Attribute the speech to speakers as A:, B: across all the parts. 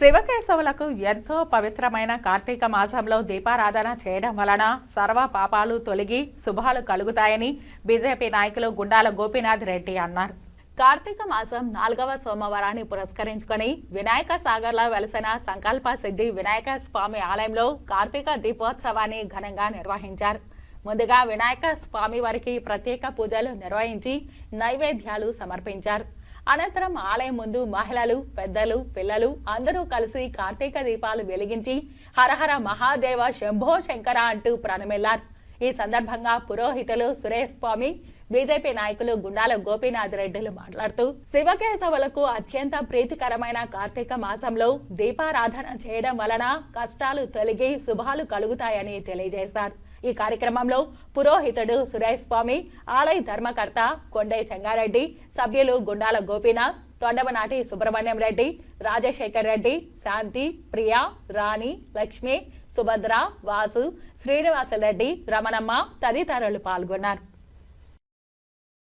A: శివకేశవులకు ఎంతో పవిత్రమైన కార్తీక మాసంలో దీపారాధన చేయడం వలన సర్వ పాపాలు తొలగి శుభాలు కలుగుతాయని బీజేపీ నాయకులు గుండాల గోపీనాథ్ రెడ్డి అన్నారు. కార్తీక మాసం నాలుగవ సోమవారాన్ని పురస్కరించుకొని వినాయక సాగర్లో వెలసిన సంకల్ప సిద్ధి వినాయక స్వామి ఆలయంలో కార్తీక దీపోత్సవాన్ని ఘనంగా నిర్వహించారు. ముందుగా వినాయక స్వామి వారికి ప్రత్యేక పూజలు నిర్వహించి నైవేద్యాలు సమర్పించారు. అనంతరం ఆలయం ముందు మహిళలు పెద్దలు పిల్లలు అందరూ కలిసి కార్తీక దీపాలు వెలిగించి హరహర మహాదేవ శంభో శంకర అంటూ ప్రణమిల్లారు. ఈ సందర్భంగా పురోహితులు సురేష్ స్వామి బీజేపీ నాయకులు గుండాల గోపీనాథ్ రెడ్డిలు మాట్లాడుతూ శివకేశవులకు అత్యంత ప్రీతికరమైన కార్తీక మాసంలో దీపారాధన చేయడం వలన కష్టాలు తొలగి శుభాలు కలుగుతాయని తెలియజేశారు. ఈ కార్యక్రమంలో పురోహితుడు సురేష్ స్వామి ఆలయ ధర్మకర్త కొండయ్య చెంగారెడ్డి సభ్యులు గుండాల గోపీనాథ్ తొండమనాటి సుబ్రహ్మణ్యం రెడ్డి రాజశేఖర్ రెడ్డి శాంతి ప్రియా రాణి లక్ష్మి సుభద్ర వాసు శ్రీనివాసరెడ్డి రమణమ్మ తదితరులు పాల్గొన్నారు.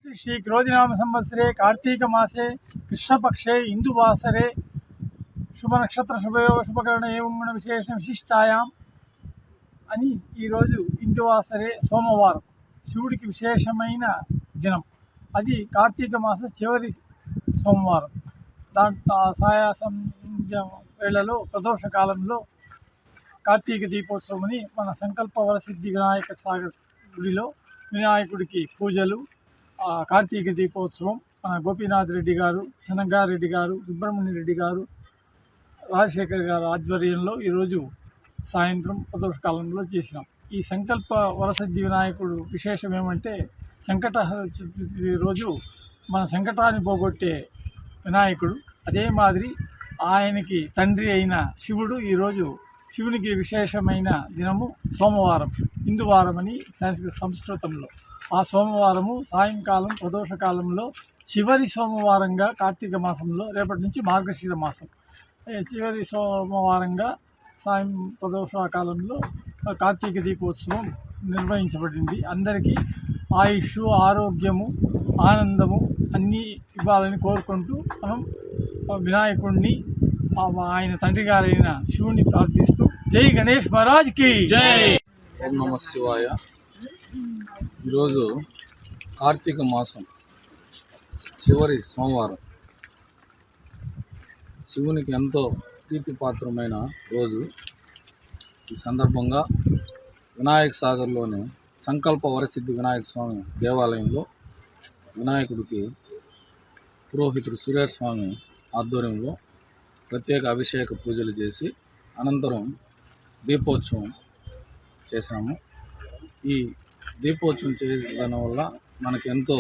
B: శ్రీ క్రోధినామ సంవత్సరే కార్తీక మాసే కృష్ణపక్షే ఇందువాసరే శుభ నక్షత్ర శుభయోగ శుభకరణ ఏం విశేష విశిష్టాయాం. అని ఈరోజు ఇందువాసరే సోమవారం శివుడికి విశేషమైన దినం. అది కార్తీక మాస చివరి సోమవారం. దాంట్లో సాయాసం వేళలో ప్రదోష కాలంలో కార్తీక దీపోత్సవమని మన సంకల్ప వరసిద్ధి వినాయక సాగర్ గుడిలో వినాయకుడికి పూజలు కార్తీక దీపోత్సవం మన గోపీనాథ్ రెడ్డి గారు చెనగారెడ్డి గారు సుబ్రహ్మణ్య రెడ్డి గారు రాజశేఖర్ గారు ఆధ్వర్యంలో ఈరోజు సాయంత్రం ప్రదోషకాలంలో చేసినాం. ఈ సంకల్ప వరసిద్ధి వినాయకుడు విశేషం ఏమంటే సంకట చతుర్థి రోజు మన సంకటాన్ని పోగొట్టే వినాయకుడు. అదే మాదిరి ఆయనకి తండ్రి అయిన శివుడు ఈరోజు శివునికి విశేషమైన దినము సోమవారం హిందువారం అని సంస్కృత సంస్కృతంలో. ఆ సోమవారము సాయంకాలం ప్రదోషకాలంలో చివరి సోమవారంగా కార్తీక మాసంలో రేపటి నుంచి మార్గశిర మాసం. చివరి సోమవారంగా సాయం ప్రదోష కాలంలో కార్తీక దీపోత్సవం నిర్వహించబడింది. అందరికీ ఆయుష్ ఆరోగ్యము ఆనందము అన్నీ ఇవ్వాలని కోరుకుంటూ మనం వినాయకుడిని ఆ ఆయన తండ్రి గారైన శివుని ప్రార్థిస్తూ జై గణేష్ మహారాజ్కి జై.
C: ఓం నమ శివాయ. ఈరోజు కార్తీక మాసం చివరి సోమవారం. శివునికి ఎంతో ప్రీతిపాత్రమైన రోజు. ఈ సందర్భంగా వినాయక సాగర్లోని సంకల్ప వరసిద్ధి వినాయక స్వామి దేవాలయంలో వినాయకుడికి పురోహితుడు సురేష్ స్వామి ఆధ్వర్యంలో ప్రత్యేక అభిషేక పూజలు చేసి అనంతరం దీపోత్సవం చేశాము. ఈ దీపోత్సవం చేయడం వల్ల మనకు ఎంతో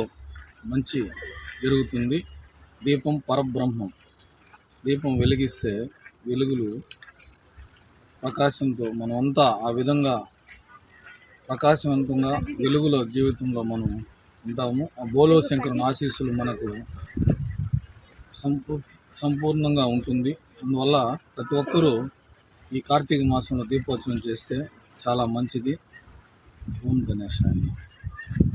C: మంచి జరుగుతుంది. దీపం పరబ్రహ్మం. దీపం వెలిగిస్తే వెలుగులు ప్రకాశంతో మనమంతా ఆ విధంగా ప్రకాశవంతంగా వెలుగుల జీవితంలో మనం ఉంటాము. ఆ బోలో శంకరుని ఆశీస్సులు మనకు సంపూ సంపూర్ణంగా ఉంటుంది. అందువల్ల ప్రతి ఒక్కరూ ఈ కార్తీక మాసంలో దీపోత్సవం చేస్తే చాలా మంచిది. ఓం గణేశాన్ని